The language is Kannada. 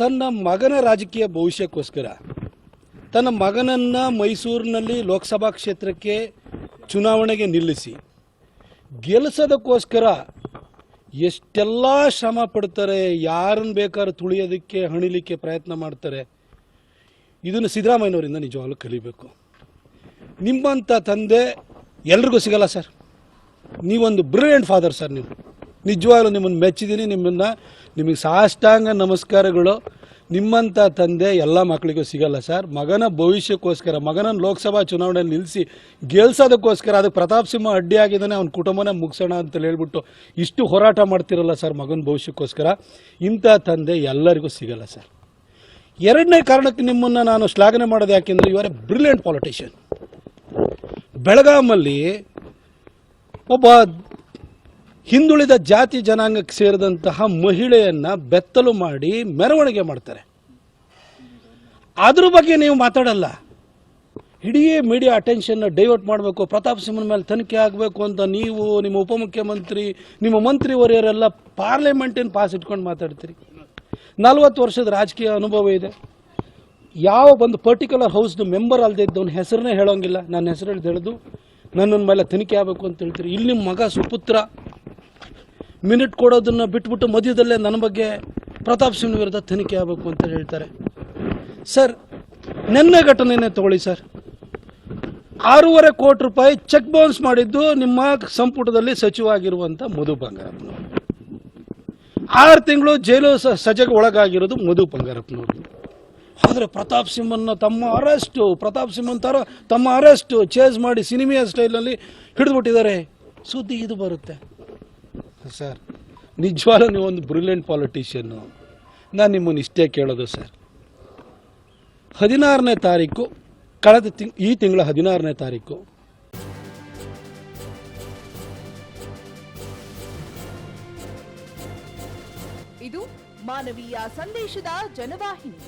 ತನ್ನ ಮಗನ ರಾಜಕೀಯ ಭವಿಷ್ಯಕ್ಕೋಸ್ಕರ, ತನ್ನ ಮಗನನ್ನು ಮೈಸೂರಿನಲ್ಲಿ ಲೋಕಸಭಾ ಕ್ಷೇತ್ರಕ್ಕೆ ಚುನಾವಣೆಗೆ ನಿಲ್ಲಿಸಿ ಗೆಲ್ಲಿಸೋದಕ್ಕೋಸ್ಕರ ಎಷ್ಟೆಲ್ಲ ಶ್ರಮ ಪಡ್ತಾರೆ ಯಾರನ್ನು ಬೇಕಾದ್ರೂ ತುಳಿಯೋದಕ್ಕೆ, ಹಣಿಲಿಕ್ಕೆ ಪ್ರಯತ್ನ ಮಾಡ್ತಾರೆ, ಇದನ್ನು ಸಿದ್ದರಾಮಯ್ಯನವರಿಂದ ನಿಜವಾಗ್ಲೂ ಕಲಿಬೇಕು. ನಿಮ್ಮಂಥ ತಂದೆ ಎಲ್ರಿಗೂ ಸಿಗಲ್ಲ ಸರ್. ನೀವೊಂದು ಬ್ರಿಲಿಯಂಟ್ ಫಾದರ್ ಸರ್ ನೀವು. ನಿಜವಾಗ್ಲೂ ನಿಮ್ಮನ್ನು ಮೆಚ್ಚಿದ್ದೀನಿ, ನಿಮ್ಮನ್ನು ನಿಮಗೆ ಸಾಷ್ಟಾಂಗ ನಮಸ್ಕಾರಗಳು. ನಿಮ್ಮಂಥ ತಂದೆ ಎಲ್ಲ ಮಕ್ಕಳಿಗೂ ಸಿಗಲ್ಲ ಸರ್. ಮಗನ ಭವಿಷ್ಯಕ್ಕೋಸ್ಕರ ಮಗನ ಲೋಕಸಭಾ ಚುನಾವಣೆ ನಿಲ್ಲಿಸಿ ಗೆಲ್ಸೋದಕ್ಕೋಸ್ಕರ ಅದಕ್ಕೆ ಪ್ರತಾಪ್ ಸಿಂಹ ಅಡ್ಡಿಯಾಗಿದ್ದಾನೆ ಅವ್ನ ಕುಟುಂಬನೇ ಮುಗಿಸೋಣ ಅಂತ ಹೇಳ್ಬಿಟ್ಟು ಇಷ್ಟು ಹೋರಾಟ ಮಾಡ್ತಿರಲ್ಲ ಸರ್ ಮಗನ ಭವಿಷ್ಯಕ್ಕೋಸ್ಕರ. ಇಂಥ ತಂದೆ ಎಲ್ಲರಿಗೂ ಸಿಗಲ್ಲ ಸರ್. ಎರಡನೇ ಕಾರಣಕ್ಕೆ ನಿಮ್ಮನ್ನು ನಾನು ಶ್ಲಾಘನೆ ಮಾಡೋದು ಯಾಕೆಂದರೆ ಇವರೇ ಬ್ರಿಲಿಯಂಟ್ ಪಾಲಿಟಿಷಿಯನ್ ಬೆಳಗಾಮಲ್ಲಿ ಒಬ್ಬ ಹಿಂದುಳಿದ ಜಾತಿ ಜನಾಂಗಕ್ಕೆ ಸೇರಿದಂತಹ ಮಹಿಳೆಯನ್ನ ಬೆತ್ತಲು ಮಾಡಿ ಮೆರವಣಿಗೆ ಮಾಡ್ತಾರೆ. ಅದ್ರ ಬಗ್ಗೆ ನೀವು ಮಾತಾಡಲ್ಲ. ಇಡೀ ಮೀಡಿಯಾ ಅಟೆನ್ಷನ್ ಡೈವರ್ಟ್ ಮಾಡಬೇಕು, ಪ್ರತಾಪ್ ಸಿಂಹನ ಮೇಲೆ ತನಿಖೆ ಆಗಬೇಕು ಅಂತ ನೀವು, ನಿಮ್ಮ ಉಪಮುಖ್ಯಮಂತ್ರಿ, ನಿಮ್ಮ ಮಂತ್ರಿವರಿಯರೆಲ್ಲ ಪಾರ್ಲಿಮೆಂಟಿನ ಪಾಸ್ ಇಟ್ಕೊಂಡು ಮಾತಾಡ್ತೀರಿ? ನಲ್ವತ್ತು ವರ್ಷದ ರಾಜಕೀಯ ಅನುಭವ ಇದೆ. ಯಾವ ಒಂದು ಪರ್ಟಿಕ್ಯುಲರ್ ಹೌಸ್ದು ಮೆಂಬರ್ ಅಲ್ಲದೆ ಇದ್ದವನ ಹೆಸರನ್ನೇ ಹೇಳೋಂಗಿಲ್ಲ. ನನ್ನ ಹೆಸರು ಹೇಳೋದು ನನ್ನ ಮೇಲೆ ತನಿಖೆ ಆಗಬೇಕು ಅಂತ ಹೇಳ್ತೀರಿ. ಇಲ್ಲಿ ನಿಮ್ಮ ಮಗ ಸುಪುತ್ರ ಮಿನಿಟ್ ಕೊಡೋದನ್ನ ಬಿಟ್ಬಿಟ್ಟು ಮಧ್ಯದಲ್ಲೇ ನನ್ನ ಬಗ್ಗೆ ಪ್ರತಾಪ್ ಸಿಂಗ್ ವಿರುದ್ಧ ತನಿಖೆ ಆಗಬೇಕು ಅಂತ ಹೇಳ್ತಾರೆ. ಸರ್, ನಿನ್ನೆ ಘಟನೆಯೇ ತಗೊಳ್ಳಿ ಸರ್. ಆರೂವರೆ ಕೋಟಿ ರೂಪಾಯಿ ಚೆಕ್ ಬೌನ್ಸ್ ಮಾಡಿದ್ದು ನಿಮ್ಮ ಸಂಪುಟದಲ್ಲಿ ಸಚಿವ ಆಗಿರುವಂಥ ಮಧು ಬಂಗಾರಪ್ಪನವರು. ಆರು ತಿಂಗಳು ಜೈಲು ಸಜೆಗೆ ಒಳಗಾಗಿರೋದು ಮಧು ಬಂಗಾರಪ್ಪನವರು. ಆದರೆ ಪ್ರತಾಪ್ ಸಿಂಹನ್ನ ತಮ್ಮ ಅರೆಸ್ಟು, ಪ್ರತಾಪ್ ಸಿಂಹನ್ ತರ ತಮ್ಮ ಅರೆಸ್ಟು, ಚೇಸ್ ಮಾಡಿ ಸಿನಿಮಿಯ ಸ್ಟೈಲಲ್ಲಿ ಹಿಡಿದ್ಬಿಟ್ಟಿದ್ದಾರೆ. ಸುದ್ದಿ ಇದು ಬರುತ್ತೆ. ಸರ್. ನಿಜವಾಗ್ಲೂ ನೀವು ಒಂದು ಬ್ರಿಲಿಯಂಟ್ ಪಾಲಿಟಿಷಿಯನ್ನು ನಾನು ನಿಮ್ಮನ್ನು ಇಷ್ಟೇ ಕೇಳೋದು ಸರ್. ಹದಿನಾರನೇ ತಾರೀಕು, ಕಳೆದ ತಿಂಗ್, ಈ ತಿಂಗಳ ಹದಿನಾರನೇ ತಾರೀಕು. ಇದು ಮಾನವೀಯ ಸಂದೇಶದ ಜನವಾಹಿನಿ.